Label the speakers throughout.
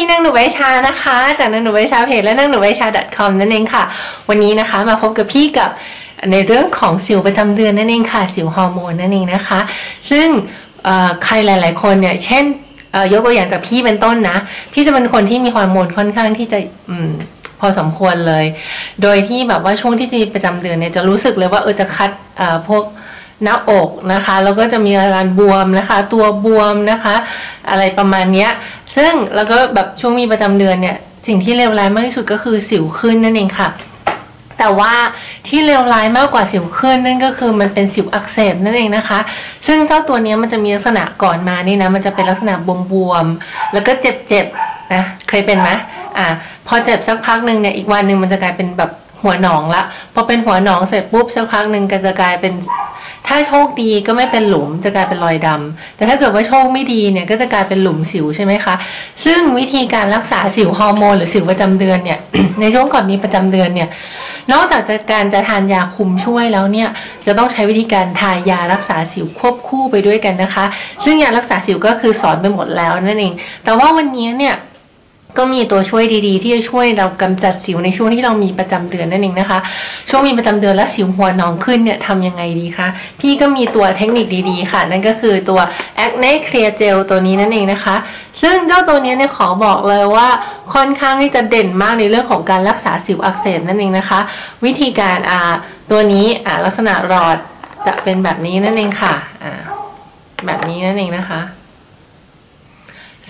Speaker 1: พี่นางหนูใบชานะคะ จากนางหนูใบชาเพจและนางหนูใบชา .com นั่นเองค่ะ วันนี้นะคะมาพบกับพี่กับในเรื่องของสิวประจำเดือนนั่นเองค่ะ สิวฮอร์โมนนั่นเองนะคะ ซึ่งใครหลาย ๆ คนเนี่ย เช่นยกตัวอย่างจากพี่เป็นต้นนะ พี่จะเป็นคนที่มีฮอร์โมนค่อนข้างที่จะอืมพอสมควรเลย โดยที่แบบว่าช่วงที่จะมีประจำเดือนเนี่ยจะรู้สึกเลยว่าเออจะคัดพวก หน้าอกนะคะแล้วก็จะมีอาการบวมนะคะ ตัวบวมนะคะ อะไรประมาณเนี้ยซึ่งแล้วก็แบบช่วงมีประจำเดือนเนี่ยสิ่งที่เลวร้ายมากที่สุดก็คือสิวขึ้นนั่นเองค่ะ แต่ว่าที่เลวร้ายมากกว่าสิวขึ้นนั่นก็คือมันเป็นสิวอักเสบนั่นเองนะคะ ซึ่งเจ้าตัวนี้มันจะมีลักษณะก่อนมานี่นะมันจะเป็นลักษณะบวมๆแล้วก็เจ็บๆนะเคยเป็นไหมอ่าพอเจ็บสักพักหนึ่งเนี่ยอีกวันหนึ่งมันจะกลายเป็นแบบหัวหนองละพอเป็นหัวหนองเสร็จปุ๊บสักพักหนึ่งก็จะกลายเป็น ถ้าโชคดีก็ไม่เป็นหลุมจะกลายเป็นรอยดำแต่ถ้าเกิดว่าโชคไม่ดีเนี่ยก็จะกลายเป็นหลุมสิวใช่ไหมคะ ซึ่งวิธีการรักษาสิวฮอร์โมนหรือสิวประจำเดือนเนี่ย ในช่วงก่อนมีประจำเดือนเนี่ย นอกจากจะการจะทานยาคุมช่วยแล้วเนี่ย จะต้องใช้วิธีการทายารักษาสิวควบคู่ไปด้วยกันนะคะ ซึ่งยารักษาสิวก็คือสอนไปหมดแล้วนั่นเอง แต่ว่าวันนี้เนี่ย ก็มีตัวช่วยดีๆ ที่จะช่วยเรากำจัดสิวในช่วงที่เรามีประจำเดือนนั่นเองนะคะ ช่วงมีประจำเดือนแล้วสิวหัวหนองขึ้นเนี่ยทำยังไงดีคะพี่ก็มีตัวเทคนิคดีๆ ค่ะ นั่นก็คือตัว Acne Clear Gel ตัวนี้นั่นเองนะคะ ซึ่งเจ้าตัวนี้เนี่ยขอบอกเลยว่าค่อนข้างที่จะเด่นมากในเรื่องของการรักษาสิวอักเสบนั่นเองนะคะ วิธีการอ่าตัวนี้อ่าลักษณะหลอดจะเป็นแบบนี้นั่นเองค่ะอ่าแบบนี้นั่นเองนะคะ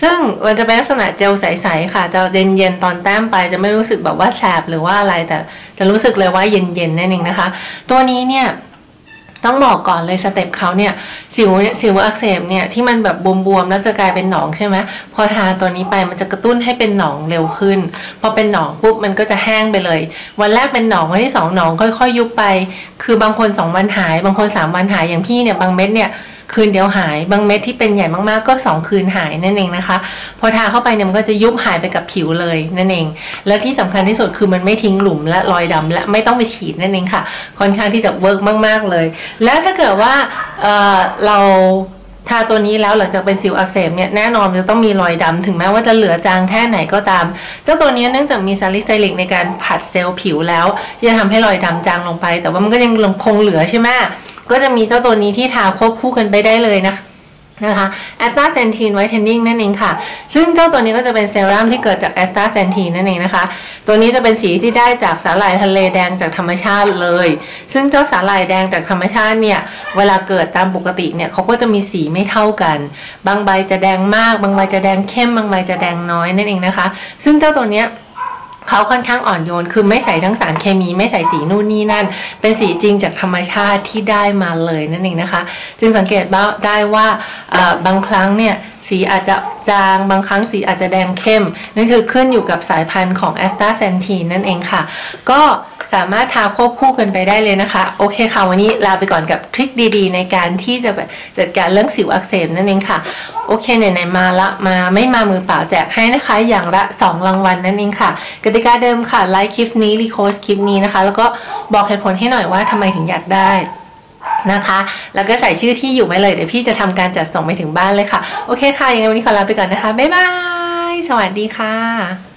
Speaker 1: ซึ่งมันจะเป็นลักษณะเจลใสๆค่ะจะเย็นๆตอนแต้มไปจะไม่รู้สึกแบบว่าแสบหรือว่าอะไรแต่จะรู้สึกเลยว่าเย็นๆนั่นเองนะคะ ตัวนี้เนี่ยต้องบอกก่อนเลยสเต็ปเขาเนี่ยสิวสิวอักเสบเนี่ยที่มันแบบบวมๆแล้วจะกลายเป็นหนองใช่ไหมพอทาตัวนี้ไปมันจะกระตุ้นให้เป็นหนองเร็วขึ้น พอเป็นหนองปุ๊บมันก็จะแห้งไปเลย วันแรกเป็นหนองวันที่สองหนองค่อยๆยุบไป คือบางคนสองวันหาย บางคนสามวันหายอย่างพี่เนี่ยบางเม็ดเนี่ย คืนเดียวหายบางเม็ดที่เป็นใหญ่มากๆ ก็ 2 คืนหายนั่นเองนะคะ พอทาเข้าไปเนี่ยมันก็จะยุบหายไปกับผิวเลยนั่นเอง และที่สำคัญที่สุดคือมันไม่ทิ้งหลุมและรอยดำและไม่ต้องไปฉีดนั่นเองค่ะ ค่อนข้างที่จะเวิร์กมาก ๆเลย และถ้าเกิดว่าเเราทาตัวนี้แล้วหลังจากเป็นสิวอักเสบเนี่ยแน่นอนจะต้องมีรอยดำถึงแม้ว่าจะเหลือจางแค่ไหนก็ตาม เจ้าตัวนี้เนื่องจากมีซาลิไซลิกในการผัดเซลล์ผิวแล้วจะทำให้รอยดำจางลงไป แต่ว่ามันก็ยังคงเหลือใช่ไหม ก็จะมีเจ้าตัวนี้ที่ทาควบคู่กันไปได้เลยนะคะนะคะแอสตาเซนทีนไวท์เทนนิ่งนั่นเองค่ะ ซึ่งเจ้าตัวนี้ก็จะเป็นเซรั่มที่เกิดจากแอสตาเซนทีนนั่นเองนะคะ ตัวนี้จะเป็นสีที่ได้จากสาหร่ายทะเลแดงจากธรรมชาติเลย ซึ่งเจ้าสาหร่ายแดงจากธรรมชาติเนี่ย เวลาเกิดตามปกติเนี่ยเขาก็จะมีสีไม่เท่ากัน บางใบจะแดงมาก บางใบจะแดงเข้ม บางใบจะแดงน้อยนั่นเองนะคะ ซึ่งเจ้าตัวเนี้ย เขาค่อนข้างอ่อนโยน คือไม่ใส่ทั้งสารเคมี ไม่ใส่สีนู่นนี่นั่น เป็นสีจริงจากธรรมชาติที่ได้มาเลยนั่นเองนะคะ จึงสังเกตได้ว่าบางครั้งเนี่ยสีอาจจะจางบางครั้งสีอาจจะแดงเข้ม นั่นคือขึ้นอยู่กับสายพันธุ์ของแอสตาเซนทีนนั่นเองค่ะ ก็สามารถทาควบคู่กันไปได้เลยนะคะ โอเคค่ะ วันนี้ลาไปก่อนกับทริคดีๆ ในการที่จะจัดการเรื่องสิวอักเสบนั่นเองค่ะ โอเคไหนๆมาละมาไม่มามือเปล่าแจกให้นะคะ อย่างละ 2 รางวัลนั่นเองค่ะ กติกาเดิมค่ะไลค์คลิปนี้รีโคสคลิปนี้นะคะ แล้วก็บอกเหตุผลให้หน่อยว่าทำไมถึงอยากได้นะคะ แล้วก็ใส่ชื่อที่อยู่ไว้เลย เดี๋ยวพี่จะทำการจัดส่งไปถึงบ้านเลยค่ะ โอเคค่ะ ยังไงวันนี้ขอลาไปก่อนนะคะ บ๊ายบาย สวัสดีค่ะ